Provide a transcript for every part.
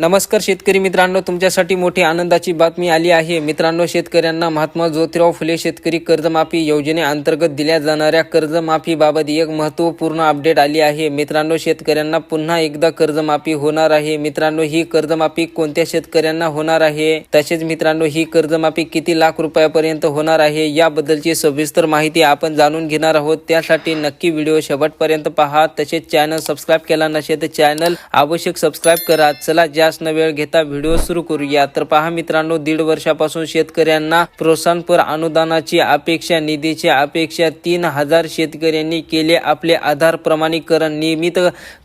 नमस्कार शेतकरी मित्रांनो तुमच्यासाठी मोठी आनंदाची बातमी आली आहे. मित्रांनो शेतकऱ्यांना महात्मा ज्योतिराव फुले शेतकरी कर्जमाफी योजनेअंतर्गत दिल्या जाणाऱ्या कर्जमाफीबाबत एक महत्त्वपूर्ण अपडेट आली आहे. मित्रांनो शेतकऱ्यांना पुन्हा एकदा कर्जमाफी होणार आहे. मित्रांनो ही कर्जमाफी कोणत्या शेतकऱ्यांना होणार आहे? तसेच मित्रांनो ही कर्जमाफी किती लाख रुपयापर्यंत होणार आहे? याबद्दलची सविस्तर माहिती आपण जाणून घेणार आहोत. त्यासाठी नक्की व्हिडिओ शेवटपर्यंत पहा. तसेच चॅनल सबस्क्राईब केला नसेल तर चॅनल आवश्यक सबस्क्राईब करा. चला ज्या जास्त न वेळ घेता व्हिडिओ सुरू करूया. तर पहा मित्रांनो दीड वर्षापासून शेतकऱ्यांना प्रोत्साहनपर अनुदानाची अपेक्षा निधीची अपेक्षा तीन हजार शेतकऱ्यांनी केले. आपले आधार प्रमाणीकरण नियमित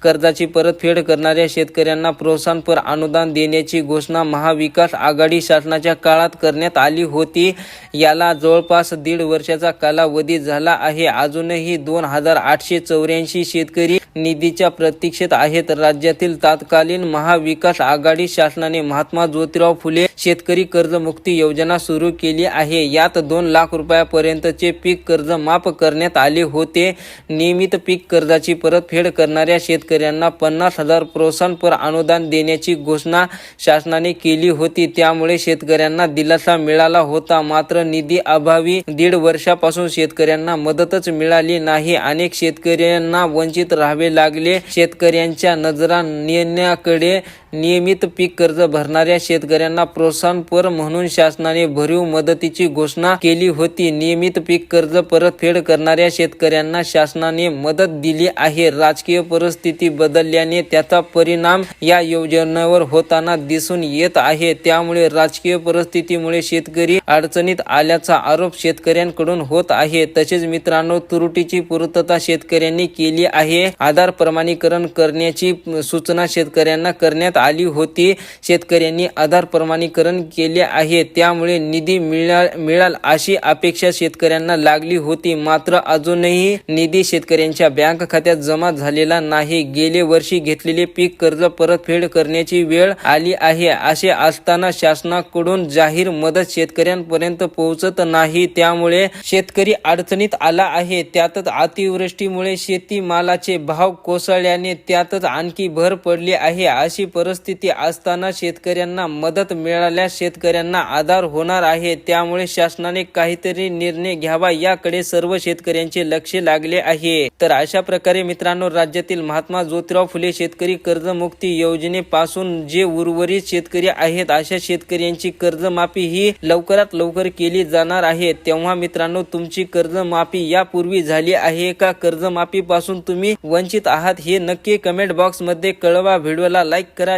कर्जाची परतफेड करणाऱ्या शेतकऱ्यांना प्रोत्साहनपर अनुदान देण्याची घोषणा महाविकास आघाडी शासनाच्या काळात करण्यात आली होती. याला जवळपास दीड वर्षाचा कालावधी झाला आहे. अजूनही दोन हजार आठशे चौऱ्याऐंशी शेतकरी निधीच्या प्रतीक्षेत आहेत. राज्यातील तात्कालीन महाविकास आघाडी शासनाने महात्मा ज्योतिराव फुले शेतकरी कर्जमुक्ती योजना सुरू केली आहे. यात दोन लाख रुपयापर्यंतचे पीक कर्ज माफ करण्यात आले होते. नियमित पीक कर्जाची परतफेड करणाऱ्या शेतकऱ्यांना पन्नास हजार प्रोत्साहनपर अनुदान देण्याची घोषणा शासनाने केली होती. त्यामुळे शेतकऱ्यांना दिलासा मिळाला होता. मात्र निधी अभावी दीड वर्षापासून शेतकऱ्यांना मदतच मिळाली नाही. अनेक शेतकऱ्यांना वंचित राहावे लागले. शेतकऱ्यांच्या नजरा नेण्याकडे नियमित पीक कर्ज भरणाऱ्या शेतकऱ्यांना प्रोत्साहनपर म्हणून शासनाने भरीव मदतीची घोषणा केली होती. नियमित पीक कर्ज परतफेड करणाऱ्या शेतकऱ्यांना शासनाने मदत दिली आहे. राजकीय परिस्थिती बदलल्याने त्याचा परिणाम या योजनेवर होताना दिसून येत आहे. त्यामुळे राजकीय परिस्थितीमुळे शेतकरी अडचणीत आल्याचा आरोप शेतकऱ्यांकडून होत आहे. तसेच मित्रांनो त्रुटीची पूर्तता शेतकऱ्यांनी केली आहे. आधार प्रमाणीकरण करण्याची सूचना शेतकऱ्यांना करण्यात आली होती. शेतकऱ्यांनी आधार प्रमाणीकरण केले आहे. त्यामुळे निधी मिळा मिळाल अशी अपेक्षा शेतकऱ्यांना लागली होती. मात्र अजूनही निधी शेतकऱ्यांच्या बँक खात्यात जमा झालेला नाही. गेले वर्षी घेतलेले पीक कर्ज परतफेड करण्याची वेळ आली आहे. असे असताना शासनाकडून जाहीर मदत शेतकऱ्यांपर्यंत पोहोचत नाही. त्यामुळे शेतकरी अडचणीत आला आहे. त्यातच अतिवृष्टीमुळे शेतीमालाचे भाव कोसळल्याने त्यातच आणखी भर पडली आहे. अशी परिस्थिती असताना शेतकऱ्यांना मदत मिळाल्या शेतकऱ्यांना आधार होणार आहे. त्यामुळे शासनाने काहीतरी निर्णय घ्यावा. याकडे सर्व शेतकऱ्यांचे लक्ष लागले आहे. तर अशा प्रकारे मित्रांनो राज्यातील महात्मा ज्योतिराव फुले शेतकरी कर्जमुक्ती योजनेपासून जे उर्वरित शेतकरी आहेत अशा शेतकऱ्यांची कर्जमाफी ही लवकरात लवकर केली जाणार आहे. तेव्हा मित्रांनो तुमची कर्जमाफी यापूर्वी झाली आहे का? कर्जमाफी पासून तुम्ही वंचित आहात हे नक्की कमेंट बॉक्समध्ये कळवा. व्हिडिओला लाईक करा.